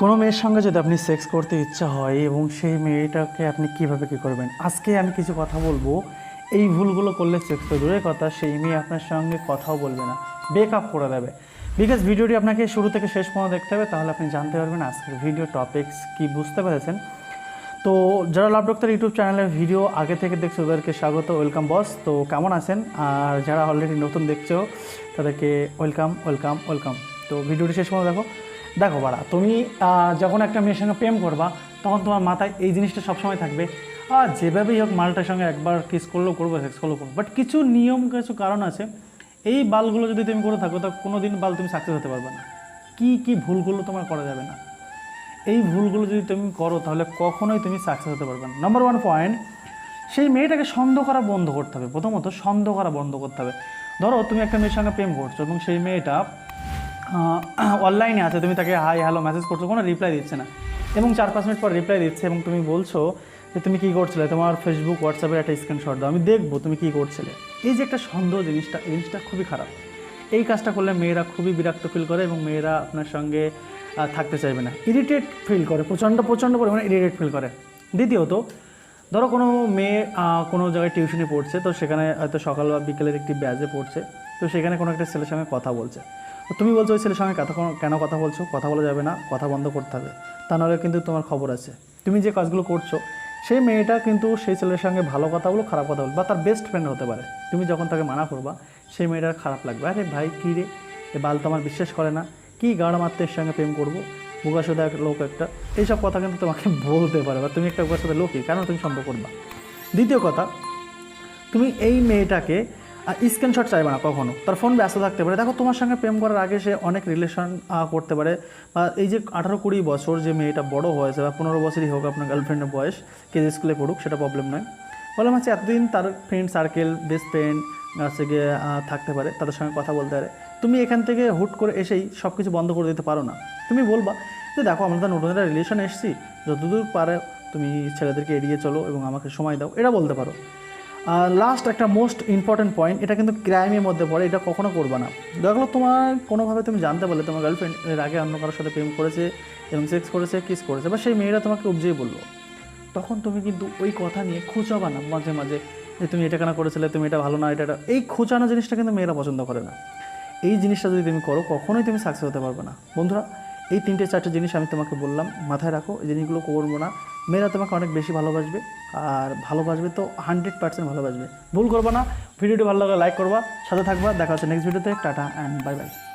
কোনো মেয়ের সঙ্গে যদি আপনি সেক্স করতে ইচ্ছা হয় এবং সেই মেয়েটাকে আপনি কীভাবে কী করবেন? আজকে আমি কিছু কথা বলব। এই ভুলগুলো করলে সেক্স তো দূরের কথা, সেই মেয়ে আপনার সঙ্গে কথাও বলবে না। বেকআপ করে দেবে। বিকজ ভিডিওটি আপনাকে শুরু থেকে শেষ পর্যন্ত দেখতে হবে, তাহলে আপনি জানতে পারবেন আজকের ভিডিও টপিকস কি বুঝতে পেরেছেন। তো যারা লাভ ডক্টর ইউটিউব চ্যানেলের ভিডিও আগে থেকে দেখছ ওদেরকে স্বাগত ওয়েলকাম বস তো কেমন আছেন? আর যারা অলরেডি নতুন দেখছ, তাদেরকে ওয়েলকাম ওয়েলকাম ওয়েলকাম তো ভিডিওটি শেষ পর্যন্ত দেখো। দেখো বাড়া, তুমি যখন একটা মেয়ের সঙ্গে প্রেম করবা, তখন তোমার মাথায় এই জিনিসটা সবসময় থাকবে আর যেভাবেই হোক মালটার সঙ্গে একবার কিস করলেও করব সেক্স করলেও করব। বাট কিছু নিয়ম, কিছু কারণ আছে, এই বালগুলো যদি তুমি করে থাকো, তো কোনো দিন বাল তুমি সাকসেস হতে পারবে না। কী কী ভুলগুলো তোমার করা যাবে না। এই ভুলগুলো যদি তুমি করো, তাহলে কখনোই তুমি সাকসেস হতে পারবে না। নাম্বার ওয়ান পয়েন্ট সেই মেয়েটাকে সন্দেহ করা বন্ধ করতে হবে। প্রথমত, সন্দেহ করা বন্ধ করতে হবে। ধরো, তুমি একটা মেয়ের সঙ্গে প্রেম করছ, এবং সেই মেয়েটা অনলাইনে আছে, তুমি তাকে হাই হ্যালো মেসেজ করছ, কোনো রিপ্লাই দিচ্ছে না। এবং চার, পাঁচ মিনিট পর রিপ্লাই দিচ্ছে এবং তুমি বলছো যে তুমি কী করছিলে, তোমার ফেসবুক হোয়াটসঅ্যাপের একটা স্ক্রিনশট দাও, আমি দেখব তুমি কী করছিলে। এই যে একটা সন্দেহ জিনিসটা, এই জিনিসটা খুবই খারাপ। এই কাজটা করলে মেয়েরা খুবই বিরক্ত ফিল করে এবং মেয়েরা আপনার সঙ্গে থাকতে চাইবে না। ইরিটেট ফিল করে, প্রচণ্ড প্রচণ্ড পরিমাণে ইরিটেট ফিল করে। দ্বিতীয়ত, ধরো কোনো মেয়ে কোনো জায়গায় টিউশনি পড়ছে, তো সেখানে হয়তো সকাল বা বিকেলের একটি ব্যাজে পড়ছে, তো সেখানে কোনো একটা ছেলের সঙ্গে কথা বলছে। তুমি বলছো ওই ছেলের সঙ্গে কথা কেন কথা বলছো? কথা বলা যাবে না, কথা বন্ধ করতে হবে। তা নাহলে কিন্তু তোমার খবর আছে। তুমি যে কাজগুলো করছ, সেই মেয়েটা কিন্তু সেই ছেলের সঙ্গে ভালো কথা বলো খারাপ কথা বলো বা তার বেস্ট ফ্রেন্ড হতে পারে। তুমি যখন তাকে মানা করবা, সেই মেয়েটার খারাপ লাগবে। আরে ভাই, কী রে? এ বাল তো আমার বিশ্বাস করে না। কী গাড় মাত্রের সঙ্গে প্রেম করব? বুকাশোদা এক লোক একটা। এইসব কথা কিন্তু তোমাকে বলতে পারে বা তুমি একটা বুকাশোদা লোকই। কেন তুমি সম্পর্ক করবা? দ্বিতীয় কথা, তুমি এই মেয়েটাকে স্ক্রিনশট চাইবে না কখনো। তার ফোন ব্যস্ত থাকতে পারে। দেখো, তোমার সঙ্গে প্রেম করার আগে সে অনেক রিলেশন করতে পারে। বা এই যে আঠারো কুড়ি বছর যে মেয়েটা বড় হয়েছে বা পনেরো বছরই হোক আপনার গার্লফ্রেন্ডের বয়স কেজি স্কুলে পড়ুক, সেটা প্রবলেম নয়। বললাম হচ্ছে এতদিন তার ফ্রেন্ড সার্কেল বেস্ট ফ্রেন্ড হচ্ছে গিয়ে থাকতে পারে, তাদের সঙ্গে কথা বলতে পারে। তুমি এখান থেকে হুট করে এসেই সব কিছু বন্ধ করে দিতে পারো না। তুমি বলবা, যে দেখো, আমরা তো নতুন একটা রিলেশন এসেছি। যতদূর পারে তুমি ছেলেদেরকে এড়িয়ে চলো এবং আমাকে সময় দাও। এটা বলতে পারো। লাস্ট একটা মোস্ট ইম্পর্ট্যান্ট পয়েন্ট এটা কিন্তু ক্রাইমের মধ্যে পড়ে, এটা কখনো করবে না। দেখল তোমার কোনোভাবে তুমি জানতে পারলে, তোমার গার্লফ্রেন্ড এর আগে অন্য কারোর সাথে প্রেম করেছে এবং সেক্স করেছে কিস করেছে, বা সেই মেয়েরা তোমাকে উপজেই বলল। তখন তুমি কিন্তু ওই কথা নিয়ে খোঁচাবা না মাঝে মাঝে, যে তুমি এটা কেন করেছিলে, তুমি এটা ভালো না, এটা এই খোঁচানো জিনিসটা কিন্তু মেয়েরা পছন্দ করে না। এই জিনিসটা যদি তুমি করো, কখনোই তুমি সাকসেস হতে পারবে না। বন্ধুরা এই তিনটে চারটে জিনিস আমি তোমাকে বললাম, মাথায় রাখো, এই জিনিসগুলো করব না। মেয়েরা তোমাকে অনেক বেশি ভালোবাসবে, আর ভালোবাসবে তো হান্ড্রেড পার্সেন্ট ভালোবাসবে। ভুল করবা না, ভিডিওটি ভালো লাগলে লাইক করবা, সাথে থাকবা, দেখা হচ্ছে নেক্সট ভিডিওতে টাটা অ্যান্ড বাই বাই